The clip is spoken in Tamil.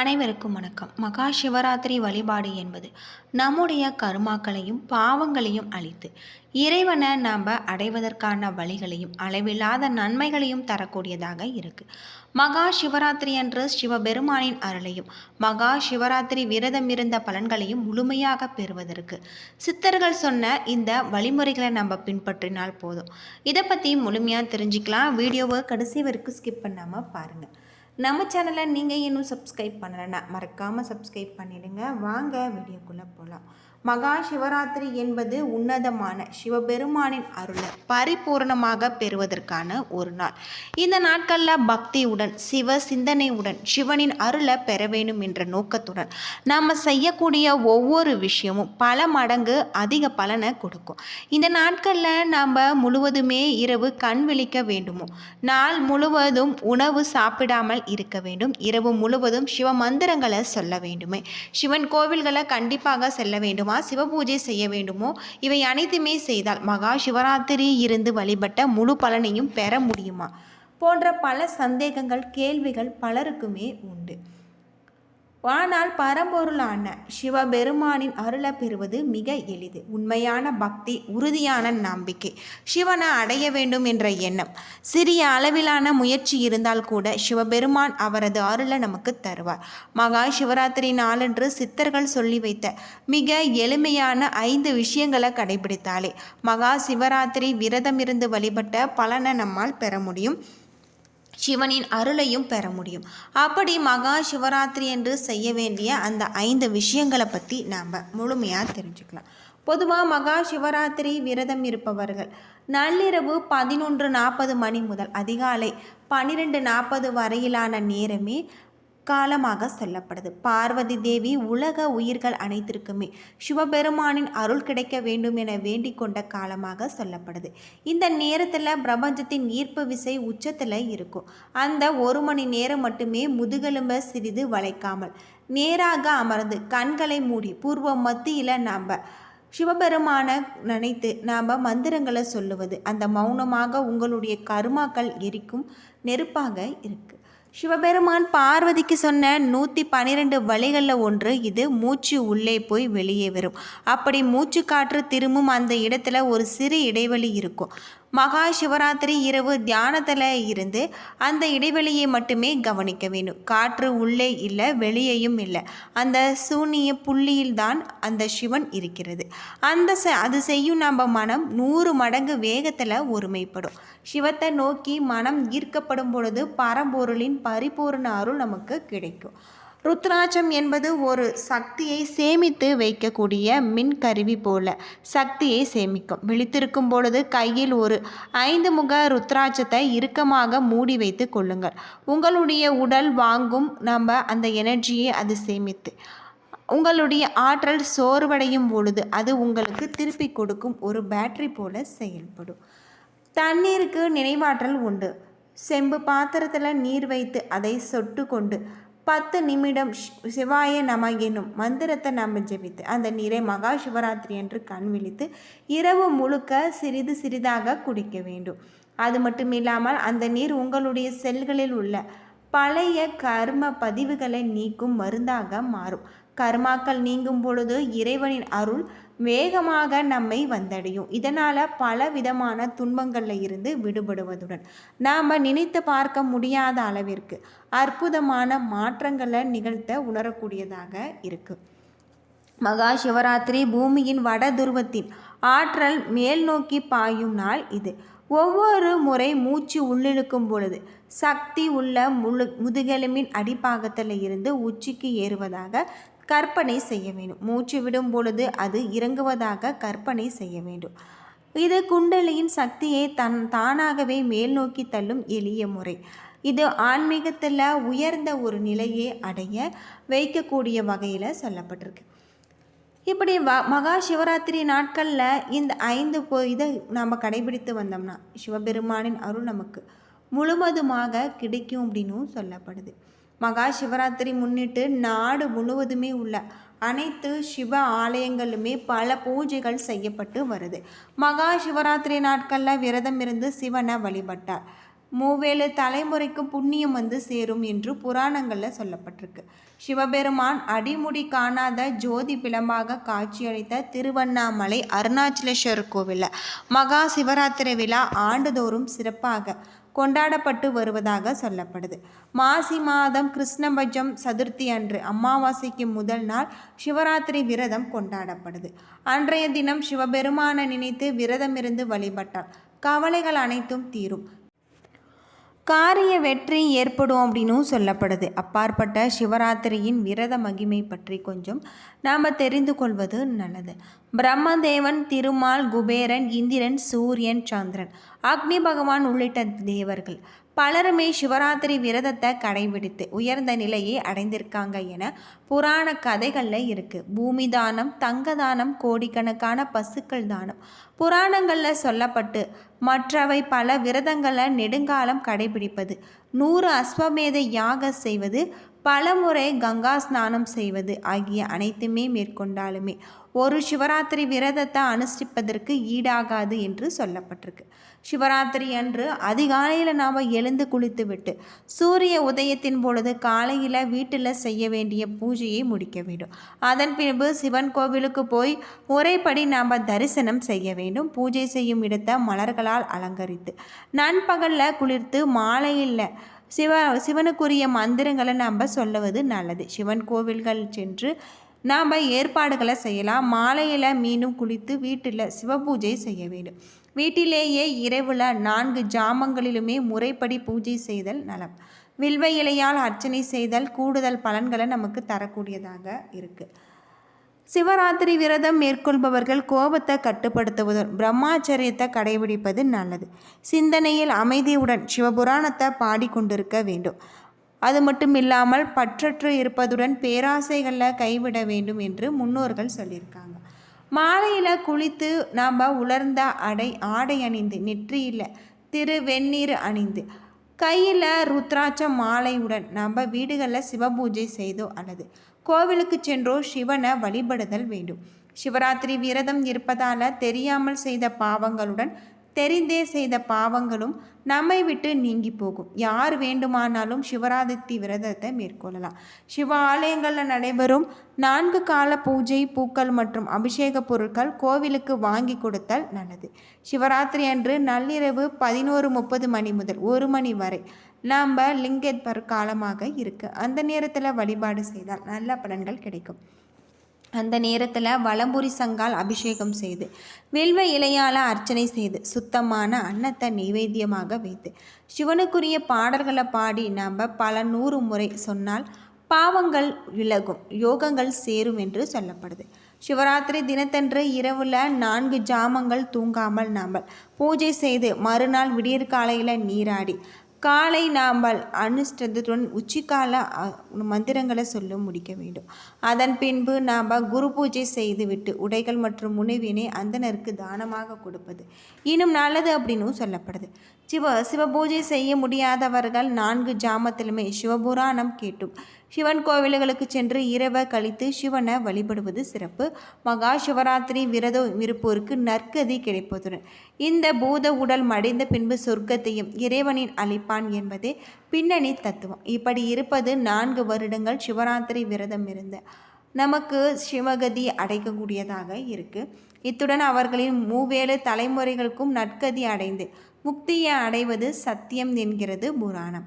அனைவருக்கும் வணக்கம். மகா சிவராத்திரி வழிபாடு என்பது நம்முடைய கருமாக்களையும் பாவங்களையும் அழித்து இறைவனை நாம் அடைவதற்கான வழிகளையும் அளவில்லாத நன்மைகளையும் தரக்கூடியதாக இருக்கு. மகா சிவராத்திரி அன்று சிவபெருமானின் அருளையும் மகா சிவராத்திரி விரதம் இருந்த பலன்களையும் முழுமையாக பெறுவதற்கு சித்தர்கள் சொன்ன இந்த வழிமுறைகளை நம்ம பின்பற்றினால் போதும். இதை பற்றி முழுமையாக தெரிஞ்சுக்கலாம். வீடியோவை கடைசி வரைக்கும் ஸ்கிப் பண்ணாமல் பாருங்கள் நம்ம சேனலை நீங்கள் இன்னும் சப்ஸ்கிரைப் பண்ணலைன்னா மறக்காமல் சப்ஸ்கிரைப் பண்ணிவிடுங்க வாங்க வீடியோக்குள்ளே போகலாம் மகா சிவராத்திரி என்பது உன்னதமான சிவபெருமானின் அருளை பரிபூர்ணமாக பெறுவதற்கான ஒரு நாள். இந்த நாட்களில் பக்தியுடன் சிவ சிந்தனையுடன் சிவனின் அருளை பெற வேண்டும் என்ற நோக்கத்துடன் நாம் செய்யக்கூடிய ஒவ்வொரு விஷயமும் பல மடங்கு அதிக பலனை கொடுக்கும். இந்த நாட்களில் நாம் முழுவதுமே இரவு கண் விழிக்க வேண்டுமோ? நாள் முழுவதும் உணவு சாப்பிடாமல் இருக்க வேண்டும். இரவு முழுவதும் சிவ மந்திரங்களை சொல்ல வேண்டுமே? சிவன் கோவில்களை கண்டிப்பாக செல்ல வேண்டுமா? சிவபூஜை செய்ய வேண்டுமோ? இவை அனைத்துமே செய்தால் மகா சிவராத்திரி இருந்து வழிபட்ட முழு பலனையும் பெற முடியுமா? போன்ற பல சந்தேகங்கள் கேள்விகள் பலருக்குமே உண்டு. ஆனால் பரம்பொருளான சிவபெருமானின் அருளை பெறுவது மிக எளிது. உண்மையான பக்தி உறுதியான நம்பிக்கை. சிவனை அடைய வேண்டும் என்ற எண்ணம். சிறிய அளவிலான முயற்சி இருந்தால் கூட சிவபெருமான் அவரது அருளை நமக்கு தருவார். மகா சிவராத்திரி நாளன்று சித்தர்கள் சொல்லி வைத்த மிக எளிமையான ஐந்து விஷயங்களை கடைபிடித்தாலே மகா சிவராத்திரி விரதம் இருந்து வழிபட்ட பலனை நம்மால் பெற முடியும். சிவனின் அருளையும் பெற முடியும். அப்படி மகா சிவராத்திரி என்று செய்ய வேண்டிய அந்த ஐந்து விஷயங்களை பற்றி நாம் முழுமையாக தெரிஞ்சுக்கலாம். பொதுவாக மகா சிவராத்திரி விரதம் இருப்பவர்கள் நள்ளிரவு பதினொன்று நாற்பது மணி முதல் அதிகாலை பன்னிரெண்டு நாற்பது வரையிலான நேரமே காலமாக சொல்லப்படுது. பார்வதி தேவி உலக உயிர்கள் அனைத்திற்குமே சிவபெருமானின் அருள் கிடைக்க வேண்டும் என வேண்டிக் கொண்ட காலமாக சொல்லப்படுது. இந்த நேரத்தில் பிரபஞ்சத்தின் ஈர்ப்பு விசை உச்சத்தில் இருக்கும். அந்த ஒரு மணி நேரம் மட்டுமே முதுகெலும்ப சிறிது வளைக்காமல் நேராக அமர்ந்து கண்களை மூடி பூர்வ மத்தியில் நாம் சிவபெருமான நினைத்து நாம் மந்திரங்களை சொல்லுவது அந்த மௌனமாக உங்களுடைய கருமாக்கள் எரிக்கும் நெருப்பாக இருக்குது சிவபெருமான் பார்வதிக்கு சொன்ன நூற்றி பன்னிரெண்டு வழிகளில் ஒன்று இது மூச்சு உள்ளே போய் வெளியே வரும். அப்படி மூச்சு காற்று திரும்பும் அந்த இடத்துல ஒரு சிறு இடைவெளி இருக்கும். மகா சிவராத்திரி இரவு தியானத்தில் இருந்து அந்த இடைவெளியை மட்டுமே கவனிக்க வேண்டும். காற்று உள்ளே இல்லை வெளியேயும் இல்லை. அந்த சூனிய புள்ளியில்தான் அந்த சிவன் இருக்கிறது. அந்த செ அது செய்யும் நம்ம மனம் நூறு மடங்கு வேகத்தில் ஒருமைப்படும். சிவத்தை நோக்கி மனம் ஈர்க்கப்படும் பொழுது பரம்பொருளின் பரிபூர்ண அருள் நமக்கு கிடைக்கும். ருத்ராட்சம் என்பது ஒரு சக்தியை சேமித்து வைக்கக்கூடிய மின் கருவி போல சக்தியை சேமிக்கும். விழித்திருக்கும் பொழுது கையில் ஒரு ஐந்து முக ருத்ராட்சத்தை இறுக்கமாக மூடி வைத்து கொள்ளுங்கள். உங்களுடைய உடல் வாங்கும் நம்ம அந்த எனர்ஜியை அது சேமித்து. உங்களுடைய ஆற்றல் சோர்வடையும் பொழுது அது உங்களுக்கு திருப்பி கொடுக்கும் ஒரு பேட்டரி போல செயல்படும். தண்ணீருக்கு நினைவாற்றல் உண்டு. செம்பு பாத்திரத்தில் நீர் வைத்து அதை சொட்டு கொண்டு பத்து நிமிடம் சிவாய நம எனும் மந்திரத்தை நம்ம ஜெபித்து அந்த நீரை மகா சிவராத்திரி என்று கண் விழித்து இரவு முழுக்க சிறிது சிறிதாக குடிக்க வேண்டும். அது மட்டும் இல்லாமல் அந்த நீர் உங்களுடைய செல்களில் உள்ள பழைய கர்ம பதிவுகளை நீக்கும் மருந்தாக மாறும். கர்மாக்கள் நீங்கும் பொழுது இறைவனின் அருள் வேகமாக நம்மை வந்தடையும். இதனால் பல விதமான துன்பங்களில் இருந்து விடுபடுவதுடன் நாம் நினைத்து பார்க்க முடியாத அளவிற்கு அற்புதமான மாற்றங்களை நிகழ்த்த உணரக்கூடியதாக இருக்குது மகா சிவராத்திரி பூமியின் வட துருவத்தின் ஆற்றல் மேல் நோக்கி பாயும் நாள் இது. ஒவ்வொரு முறை மூச்சு உள்ளிழுக்கும் பொழுது சக்தி உள்ள முழு முதுகெலும்பின் அடிப்பாகத்தில் இருந்து உச்சிக்கு ஏறுவதாக கற்பனை செய்ய வேண்டும். மூச்சு விடும் பொழுது அது இறங்குவதாக கற்பனை செய்ய வேண்டும். இது குண்டலியின் சக்தியை தன் தானாகவே மேல் நோக்கி தள்ளும் எளிய முறை. இது ஆன்மீகத்தில் உயர்ந்த ஒரு நிலையை அடைய வைக்கக்கூடிய வகையில் சொல்லப்பட்டிருக்கு. இப்படி வ மகா சிவராத்திரி நாட்களில் இந்த ஐந்து பொ இதை நம்ம கடைபிடித்து வந்தோம்னா சிவபெருமானின் அருள் நமக்கு முழுவதுமாக கிடைக்கும் அப்படின்னும் சொல்லப்படுது. மகா சிவராத்திரி முன்னிட்டு நாடு முழுவதுமே உள்ள அனைத்து சிவ ஆலயங்களுமே பல பூஜைகள் செய்யப்பட்டு வருது. மகா சிவராத்திரி நாட்களில் விரதம் இருந்து சிவனை வழிபட்டார். மூவேழு தலைமுறைக்கு புண்ணியம் வந்து சேரும் என்று புராணங்களில் சொல்லப்பட்டிருக்கு. சிவபெருமான் அடிமுடி காணாத ஜோதி பிளம்பாக காட்சியளித்த திருவண்ணாமலை அருணாச்சலேஸ்வரர் கோவிலில் மகா சிவராத்திரி விழா ஆண்டுதோறும் சிறப்பாக கொண்டாடப்பட்டு வருவதாக சொல்லப்படுது. மாசி மாதம் கிருஷ்ணபட்சம் சதுர்த்தி அன்று அமாவாசைக்கு முதல் நாள் சிவராத்திரி விரதம் கொண்டாடப்படுது. அன்றைய தினம் சிவபெருமானை நினைத்து விரதமிருந்து வழிபட்டால் கவலைகள் அனைத்தும் தீரும். காரிய வெற்றி ஏற்படும் அப்படின்னும் சொல்லப்படுது. அப்பாற்பட்ட சிவராத்திரியின் விரத மகிமை பற்றி கொஞ்சம் நாம் தெரிந்து கொள்வது நல்லது. பிரம்மதேவன் திருமால் குபேரன் இந்திரன் சூரியன் சந்திரன் அக்னி பகவான் உள்ளிட்ட தேவர்கள். பலருமே சிவராத்திரி விரதத்தை கடைபிடித்து உயர்ந்த நிலையை அடைந்திருக்காங்க என புராண கதைகளில் இருக்குது பூமி தானம் தங்க தானம் கோடிக்கணக்கான பசுக்கள் தானம். புராணங்களில் சொல்லப்பட்டு மற்றவை பல விரதங்களை நெடுங்காலம் கடைபிடிப்பது. நூறு அஸ்வமேத யாக செய்வது பலமுறை கங்கா ஸ்நானம் செய்வது ஆகிய அனைத்துமே மேற்கொண்டாலுமே ஒரு சிவராத்திரி விரதத்தை அனுஷ்டிப்பதற்கு ஈடாகாது என்று சொல்லப்பட்டிருக்கு. சிவராத்திரி அன்று அதிகாலையில் நாம் எழுந்து குளித்து விட்டு சூரிய உதயத்தின் பொழுது காலையில் வீட்டில் செய்ய வேண்டிய பூஜையை முடிக்க வேண்டும். அதன் பின்பு சிவன் கோவிலுக்கு போய் முறைப்படி நாம் தரிசனம் செய்ய வேண்டும். பூஜை செய்யும் இடத்தை மலர்களால் அலங்கரித்து நண்பகலில் குளிர்த்து மாலையில் சிவ சிவனுக்குரிய மந்திரங்களை நம்ம சொல்லுவது நல்லது. சிவன் கோவில்கள் சென்று நாம் ஏற்பாடுகளை செய்யலாம். மாலையில் மீனும் குளித்து வீட்டில் சிவபூஜை செய்ய வேண்டும். வீட்டிலேயே இரவில் நான்கு ஜாமங்களிலுமே முறைப்படி பூஜை செய்தல் நலம். வில்வ இலையால் அர்ச்சனை செய்தல் கூடுதல் பலன்களை நமக்கு தரக்கூடியதாக இருக்குது சிவராத்திரி விரதம் மேற்கொள்பவர்கள் கோபத்தை கட்டுப்படுத்துவதும் பிரம்மாச்சரியத்தை கடைபிடிப்பது நல்லது. சிந்தனையில் அமைதியுடன் சிவபுராணத்தை பாடிக்கொண்டிருக்க வேண்டும். அது மட்டும் இல்லாமல் பற்றற்று இருப்பதுடன் பேராசைகளில் கைவிட வேண்டும் என்று முன்னோர்கள் சொல்லியிருக்காங்க. மாலையில் குளித்து நாம் உலர்ந்த அடை ஆடை அணிந்து நெற்றியில் திரு வெந்நீர் அணிந்து கையில் ருத்ராட்ச மாலையுடன் நம்ம வீடுகளில் சிவபூஜை செய்தோ அல்லது கோவிலுக்கு சென்றோ சிவனை வழிபடுதல் வேண்டும். சிவராத்திரி விரதம் இருப்பதால் தெரியாமல் செய்த பாவங்களுடன் தெரிந்தே செய்த பாவங்களும் நம்மை விட்டு நீங்கி போகும். யார் வேண்டுமானாலும் சிவராத்திரி விரதத்தை மேற்கொள்ளலாம். சிவ ஆலயங்களில் நடைபெறும் நான்கு கால பூஜை பூக்கள் மற்றும் அபிஷேக பொருட்கள் கோவிலுக்கு வாங்கி கொடுத்தல் நல்லது. சிவராத்திரி அன்று நள்ளிரவு பதினோரு முப்பது மணி முதல் ஒரு மணி வரை நாம் லிங்கேத்பர் காலமாக இருக்குது அந்த நேரத்தில் வழிபாடு செய்தால் நல்ல பலன்கள் கிடைக்கும். அந்த நேரத்தில் வளம்புரி சங்கால் அபிஷேகம் செய்து வில்வ இலையால் அர்ச்சனை செய்து சுத்தமான அன்னத்தை நைவேத்தியமாக வைத்து சிவனுக்குரிய பாடல்களை பாடி நாம் பல நூறு முறை சொன்னால் பாவங்கள் விலகும் யோகங்கள் சேரும் என்று சொல்லப்படுது. சிவராத்திரி தினத்தன்று இரவில் நான்கு ஜாமங்கள் தூங்காமல் நாம் பூஜை செய்து மறுநாள் விடியற்காலையில் நீராடி காலை நாம் அனுஷ்டத்துடன் உச்சிக்கால மந்திரங்களை சொல்ல முடிக்க வேண்டும். அதன் பின்பு நாம் குரு பூஜை செய்துவிட்டு உடைகள் மற்றும் உணவினை அந்தனருக்கு தானமாக கொடுப்பது. இன்னும் நல்லது அப்படின்னு சொல்லப்படுது. சிவ சிவபூஜை செய்ய முடியாதவர்கள் நான்கு ஜாமத்திலுமே சிவபுராணம் கேட்டும். சிவன் கோவில்களுக்கு சென்று இரவை கழித்து சிவனை வழிபடுவது சிறப்பு. மகா சிவராத்திரி விரதம் இருப்போருக்கு நற்கதி கிடைப்பதுடன். இந்த பூத உடல் மடிந்த பின்பு சொர்க்கத்தையும் இறைவனின் அளிப்பான் என்பதே பின்னணி தத்துவம். இப்படி இருப்பது நான்கு வருடங்கள் சிவராத்திரி விரதம் இருந்த நமக்கு சிவகதி அடைக்கக்கூடியதாக இருக்குது இத்துடன் அவர்களின் மூவேழு தலைமுறைகளுக்கும் நற்கதி அடைந்து முக்தியை அடைவது சத்தியம் என்கிறது புராணம்.